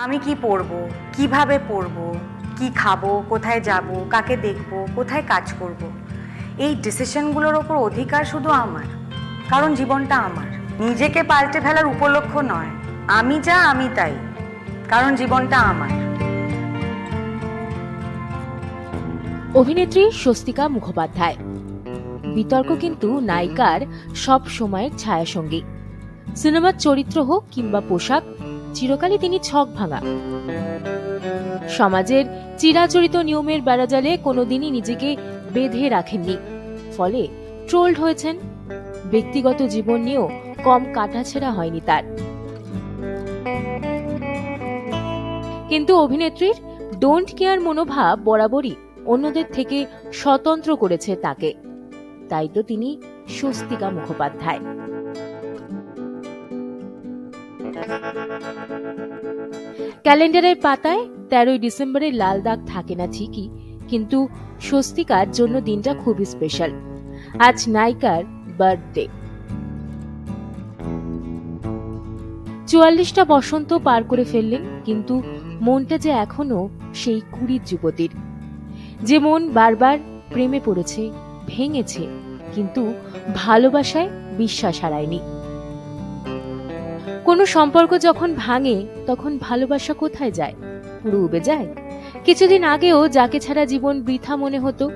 আমি কি পরবো? কীভাবে পরবো? কি খাব? কোথায় যাব? কাকে দেখব? কোথায় কাজ করব। এই ডিসিশনগুলোর ওপর অধিকার শুধু আমার, কারণ জীবনটা আমার। নিজেকে পাল্টে ফেলার উপলক্ষ নয়। আমি যা, আমি তাই, কারণ জীবনটা আমার। অভিনেত্রী স্বস্তিকা মুখোপাধ্যায়। বিতর্ক কিন্তু নায়িকার সব সময়ের ছায়াসঙ্গী। সিনেমার চরিত্র হোক কিংবা পোশাক চিরকালই তিনি ছক ভাঙা। সমাজের চিরাচরিত নিয়মের বেড়াজালে কোনোদিনই নিজেকে বেঁধে রাখেননি। ফলে ট্রোলড হয়েছেন। ব্যক্তিগত জীবন নিয়েও কম কাটাছেড়া হয়নি তার। কিন্তু অভিনেত্রীর ডোন্ট কেয়ার মনোভাব বরাবরই অন্যদের থেকে স্বতন্ত্র করেছে তাকে। তাই তো তিনি স্বস্তিকা মুখোপাধ্যায়। ক্যালেন্ডারের পাতায় তেরোই ডিসেম্বরের লাল দাগ থাকে না ঠিকই, কিন্তু স্বস্তিকার জন্য দিনটা খুবই স্পেশাল আজ নায়িকার বার্থডে চুয়াল্লিশটা বসন্ত পার করে ফেললেন, কিন্তু মনটা যে এখনও সেই কুড়ির যুবতীর। যে মন বারবার প্রেমে পড়েছে, ভেঙেছে, কিন্তু ভালোবাসায় বিশ্বাস হারায়নি। কোনো সম্পর্ক যখন ভাঙে, তখন ভালোবাসা কোথায় যায়? পুরো উবে যায়। কিছুদিন আগেও যাকে ছাড়া জীবন বৃথা মনে হতো,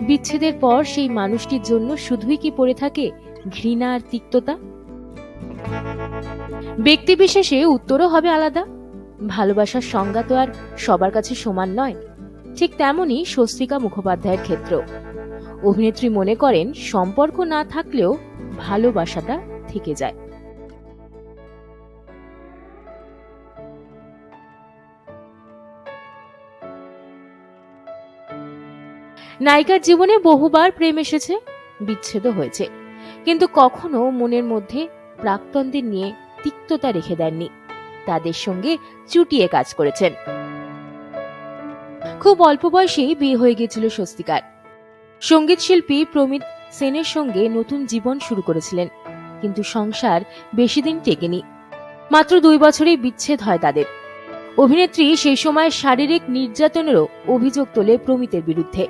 বিচ্ছেদের পর সেই মানুষটির জন্য শুধুই কি পড়ে থাকে ঘৃণা আর তিক্ততা? ব্যক্তিবিশেষে উত্তরও হবে আলাদা। ভালোবাসার সংজ্ঞা তো আর সবার কাছে সমান নয়। ঠিক তেমনই স্বস্তিকা মুখোপাধ্যায়ের ক্ষেত্র অভিনেত্রী মনে করেন, সম্পর্ক না থাকলেও ভালোবাসাটা থেকে যায়। নায়িকার জীবনে বহুবার প্রেম এসেছে, বিচ্ছেদ হয়েছে। কিন্তু কখনো মনের মধ্যে প্রাক্তনদের নিয়ে তিক্ততা রেখে দেননি। তাদের সঙ্গে চুটিয়ে কাজ করেছেন। খুব অল্প বয়সেই বিয়ে হয়ে গিয়েছিল স্বস্তিকার। সংগীত শিল্পী প্রমিত সেনের সঙ্গে নতুন জীবন শুরু করেছিলেন, কিন্তু সংসার বেশি দিন টেকেনি। মাত্র দুই বছরেই বিচ্ছেদ হয় তাদের। অভিনেত্রী সেই সময় শারীরিক নির্যাতনেরও অভিযোগ তোলে প্রমিতের বিরুদ্ধে।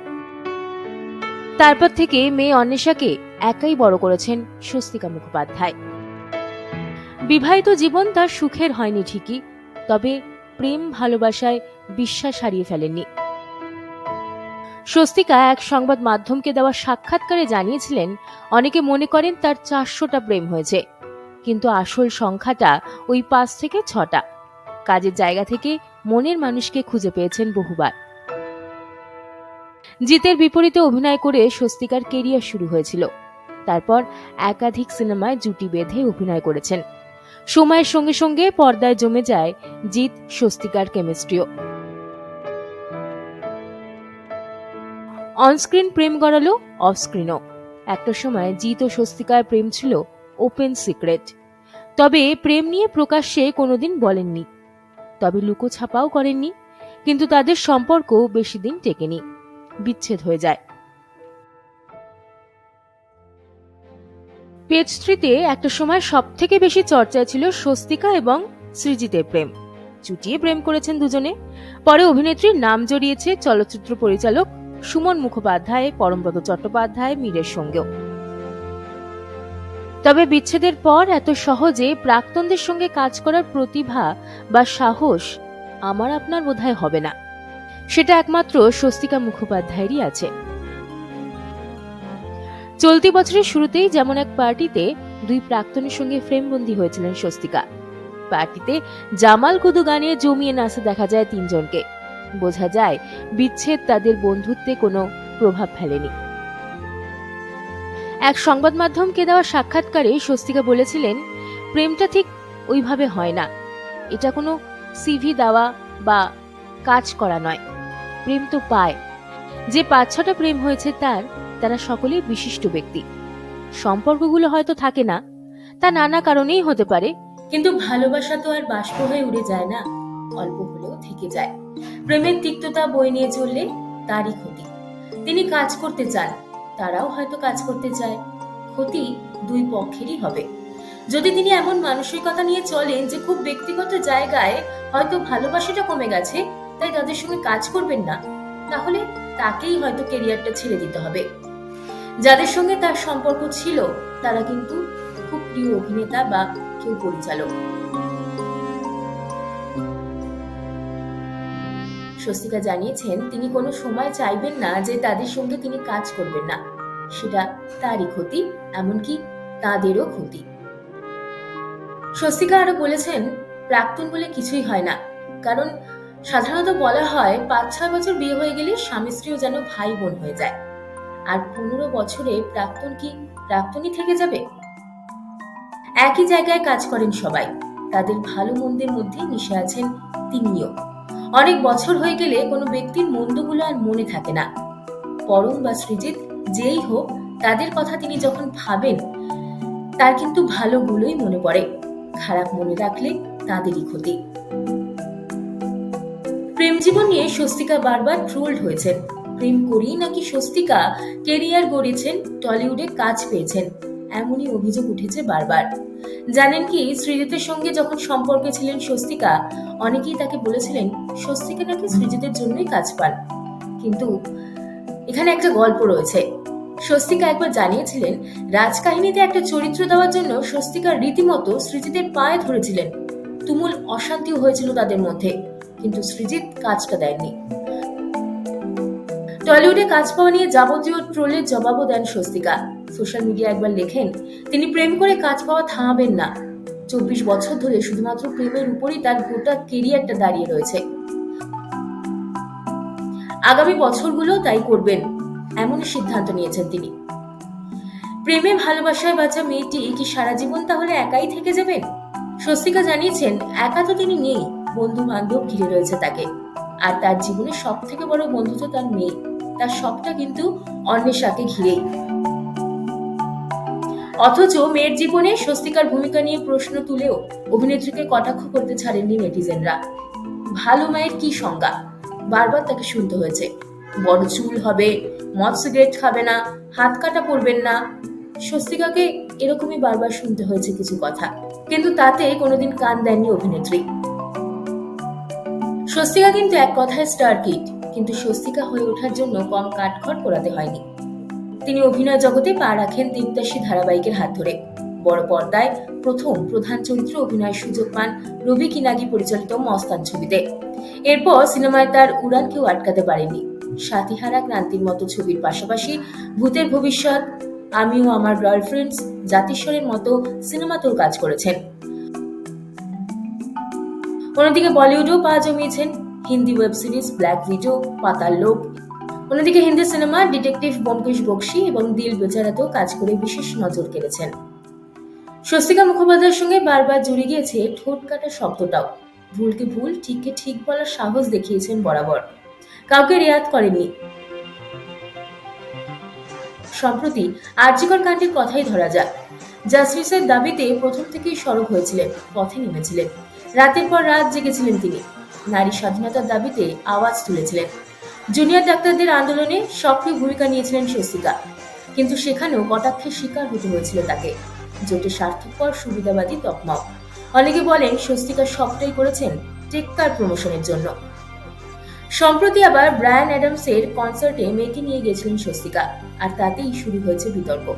তারপর থেকে মেয়ে অন্বেষাকে একাই বড় করেছেন স্বস্তিকা মুখোপাধ্যায়। বিবাহিত জীবন তার সুখের হয়নি ঠিকই, তবে প্রেম ভালোবাসায় বিশ্বাস হারিয়ে ফেলেননি। স্বস্তিকা এক সংবাদ মাধ্যমকে দেওয়া সাক্ষাৎকারে জানিয়েছিলেন, অনেকে মনে করেন তার চারশোটা প্রেম হয়েছে, কিন্তু আসল সংখ্যাটা ওই পাঁচ থেকে ছটা। কাজের জায়গা থেকে মনের মানুষকে খুঁজে পেয়েছেন বহুবার। জিতের বিপরীতে অভিনয় করে স্বস্তিকার কেরিয়ার শুরু হয়েছিল। তারপর একাধিক সিনেমায় জুটি বেঁধে অভিনয় করেছেন। সময়ের সঙ্গে সঙ্গে পর্দায় জমে যায় জিৎ স্বস্তিকার কেমিস্ট্রিও। অনস্ক্রিন প্রেম গড়ালো অফস্ক্রিনও। একটা সময় জিৎ ও স্বস্তিকার প্রেম ছিল ওপেন সিক্রেট। তবে প্রেম নিয়ে প্রকাশ্যে কোনোদিন বলেননি। তবে লুকোছাপাও করেননি, কিন্তু তাদের সম্পর্ক বেশি দিন টেকেনি। বিচ্ছেদ হয়ে যায়। পেজ থ্রিতে একটা সময় সব থেকে বেশি চর্চায় ছিল স্বস্তিকা এবং সৃজিতের প্রেম। চুটিয়ে প্রেম করেছেন দুজনে। পরে অভিনেত্রীর নাম জড়িয়েছে চলচ্চিত্র পরিচালক সুমন মুখোপাধ্যায়, পরমব্রত চট্টোপাধ্যায়, মীরের সঙ্গেও। তবে বিচ্ছেদের পর এত সহজে প্রাক্তনদের সঙ্গে কাজ করার প্রতিভা বা সাহস আমার আপনার বোধহয় হবে না। সেটা একমাত্র স্বস্তিকা মুখোপাধ্যায়েরই আছে। চলতি বছরের শুরুতেই যেমন এক পার্টিতে দুই প্রাক্তনের সঙ্গে ফ্রেমবন্দি হয়েছিলেন স্বস্তিকা। পার্টিতে জামাল কুদু গানে জমিয়ে নাচে দেখা যায় তিনজনকে। বোঝা যায় বিচ্ছেদ তাদের বন্ধুত্বে কোনো প্রভাব ফেলেনি। এক সংবাদ মাধ্যমকে দেওয়া সাক্ষাৎকারে স্বস্তিকা বলেছিলেন, প্রেমটা ঠিক ওইভাবে হয় না। এটা কোনো সিভি দেওয়া বা কাজ করা নয়। প্রেম তো পায়। যে পাঁচ ছটা প্রেম হয়েছে তার, তারা সকলেই বিশিষ্ট ব্যক্তি। সম্পর্কগুলো হয়তো থাকে না, তা নানা কারণেই হতে পারে। কিন্তু ভালোবাসা তো আর বাষ্প হয়ে উড়ে যায় না, অল্প হলেও থেকে যায়। প্রেমের তিক্ততা বই নিয়ে চললে তারই ক্ষতি। তিনি কাজ করতে চান, তারাও হয়তো কাজ করতে চায়। ক্ষতি দুই পক্ষেরই হবে। যদি তিনি এমন মানসিকতা নিয়ে চলেন যে খুব ব্যক্তিগত জায়গায় হয়তো ভালোবাসাটা কমে গেছে তাই তাদের সঙ্গে কাজ করবেন না। তাহলে তাকেই হয়তো কেরিয়ারটা ছেড়ে দিতে হবে। যাদের সঙ্গে তার সম্পর্ক ছিল, তারা কিন্তু খুব প্রিয় অভিনেতা বা কেউ পরিচালক। স্বস্তিকা জানিয়েছেন, তিনি কোনো সময় চাইবেন না যে তাদের সঙ্গে তিনি কাজ করবেন না। সেটা তারই ক্ষতি, এমনকি তাদেরও ক্ষতি। স্বস্তিকা আরও বলেছেন, প্রাক্তন বলে কিছুই হয় না। কারণ সাধারণত বলা হয় পাঁচ ছয় বছর বিয়ে হয়ে গেলে স্বামী স্ত্রীও যেন ভাই বোন হয়ে যায়। আর পনেরো বছরে প্রাক্তন কি প্রাক্তনই থেকে যাবে? একই জায়গায় কাজ করেন সবাই। তাদের ভালো মন্দের মধ্যে মিশে আছেন তিনিও। অনেক বছর হয়ে গেলে কোনো ব্যক্তির মন্দগুলো আর মনে থাকে না। পরম বা সৃজিত যেই হোক, তাদের কথা তিনি যখন ভাবেন, তার কিন্তু ভালোগুলোই মনে পড়ে। খারাপ মনে রাখলে তাদেরই ক্ষতি। প্রেম জীবন নিয়ে স্বস্তিকা বারবার ট্রোলড হয়েছেন। প্রেম করেই নাকি স্বস্তিকা কেরিয়ার গড়েছেন, টলিউডে কাজ পেয়েছেন, এমনই অভিযোগ উঠেছে বারবার। জানেন কি, সৃজিতের সঙ্গে যখন সম্পর্কে ছিলেন স্বস্তিকা, অনেকেই তাকে বলেছিলেন, স্বস্তিকা নাকি সৃজিতের জন্যই কাজ পান। কিন্তু এখানে একটা গল্প রয়েছে। স্বস্তিকা একবার জানিয়েছিলেন, রাজকাহিনীতে একটা চরিত্র দেওয়ার জন্য স্বস্তিকা রীতিমতো সৃজিতের পায়ে ধরেছিলেন। তুমুল অশান্তিও হয়েছিল তাদের মধ্যে। কিন্তু সৃজিত কাজটা দেননি টলিউডে কাজ পাওয়া নিয়ে যাবতীয় ট্রোলের জবাবও দেন স্বস্তিকা। সোশ্যাল মিডিয়া একবার লেখেন, তিনি প্রেম করে কাজ পাওয়া থামাবেন না। চব্বিশ বছর ধরে শুধুমাত্র প্রেমের উপরই তার গোটা কেরিয়ারটা দাঁড়িয়ে রয়েছে। আগামী বছরগুলো তাই করবেন। এমন সিদ্ধান্ত নিয়েছেন তিনি। প্রেমে ভালোবাসায় বাঁচা মেয়েটি কি সারা জীবন তাহলে একাই থেকে যাবেন স্বস্তিকা জানিয়েছেন, একা তো তিনি নেই। বন্ধু বান্ধব ঘিরে রয়েছে তাকে। আর তার জীবনের সব থেকে বড় বন্ধু তো তার মেয়ে। তার সবটা কিন্তু অন্বেষাকে ঘিরেই। অথচ মেয়ের জীবনে স্বস্তিকার ভূমিকা নিয়ে প্রশ্ন তুলেও অভিনেত্রীকে কটাক্ষ করতে ছাড়েননি নেটিজেনরা। ভালো মায়ের কি সংজ্ঞা? বারবার তাকে শুনতে হয়েছে। বড় চুল হবে, মদ সিগারেট খাবে না, হাত কাটা পরবেন না। স্বস্তিকাকে এরকমই বারবার শুনতে হয়েছে কিছু কথা। কিন্তু তাতে কোনোদিন কান দেননি অভিনেত্রী। স্বস্তিকা কিন্তু এক কথায় স্টার কিট কিন্তু স্বস্তিকা হয়ে ওঠার জন্য কম কাঠখড় পোড়াতে হয়নি। তিনি অভিনয় জগতে পা রাখেন দেবদাসী ধারাবাহিকের হাত ধরে। বড় পর্দায় প্রথম প্রধান চরিত্রে অভিনয়ের সুযোগ পান রবি কিনাগি পরিচালিত মস্তান ছবিতে। এরপর সিনেমায় তার উড়ান কেউ আটকাতে পারেনি। সাতিহারা ক্রান্তির মতো ছবির পাশাপাশি ভূতের ভবিষ্যৎ, আমিও আমার গার্লফ্রেন্ডস জাতিস্বরের মতো সিনেমাতেও কাজ করেছেন। অন্যদিকে বলিউডেও পা জমিয়েছেন Hindi web series Black Widows Paatal Lok. অন্যদিকে হিন্দি সিনেমা ডিটেকটিভ ব্যোমকেশ বক্সি এবং দিল বেচারাতেও কাজ করে বিশেষ নজর কেড়েছেন। স্বস্তিকা মুখোপাধ্যায়ের সঙ্গে বারবার জুড়ে গিয়েছে ঠোঁট কাটা শব্দটাও। ভুলকে ভুল, ঠিককে ঠিক বলার সাহস দেখিয়েছেন বরাবর। কাউকে রেয়াত করেননি। সম্প্রতি আর্যিকর কাণ্ডের কথাই ধরা যাক। জাস্টিসের দাবিতে প্রথম থেকেই সরব হয়েছিলেন, পথে নেমেছিলেন। রাতের পর রাত জেগেছিলেন তিনি। নারী স্বাধীনতার দাবিতে আওয়াজ তুলেছিলেন। জুনিয়র ডাক্তারদের আন্দোলনে সক্রিয় ভূমিকা নিয়েছিলেন স্বস্তিকা। কিন্তু সেখানেও কটাক্ষের শিকার হতে হয়েছিল তাকে। জোটে স্বার্থপর সুবিধাবাদী তকমাও অনেকে বলেন স্বস্তিকা সবটাই করেছেন টেক্কার প্রমোশনের জন্য। সম্প্রতি আবার ব্রায়ান অ্যাডামসের কনসার্টে মেয়েকে নিয়ে গেছিলেন স্বস্তিকা। আর তাতেই শুরু হয়েছে বিতর্ক।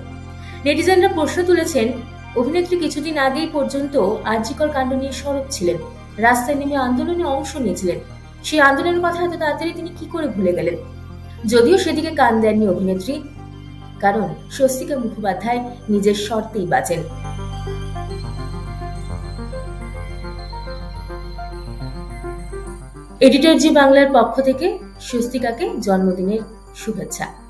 নেটিজেনরা প্রশ্ন তুলেছেন অভিনেত্রী কিছুদিন আগেই পর্যন্ত আর্যিকর কাণ্ড নিয়ে সরব ছিলেন। রাস্তায় নেমে আন্দোলনে অংশ নিয়েছিলেন। সেই আন্দোলনের কথা এত তাড়াতাড়ি তিনি কি করে ভুলে গেলেন? যদিও সেদিকে কান দেননি অভিনেত্রী, কারণ স্বস্তিকা মুখোপাধ্যায় নিজের শর্তেই বাঁচেন। এডিটর জি বাংলার পক্ষ থেকে স্বস্তিকাকে জন্মদিনের শুভেচ্ছা।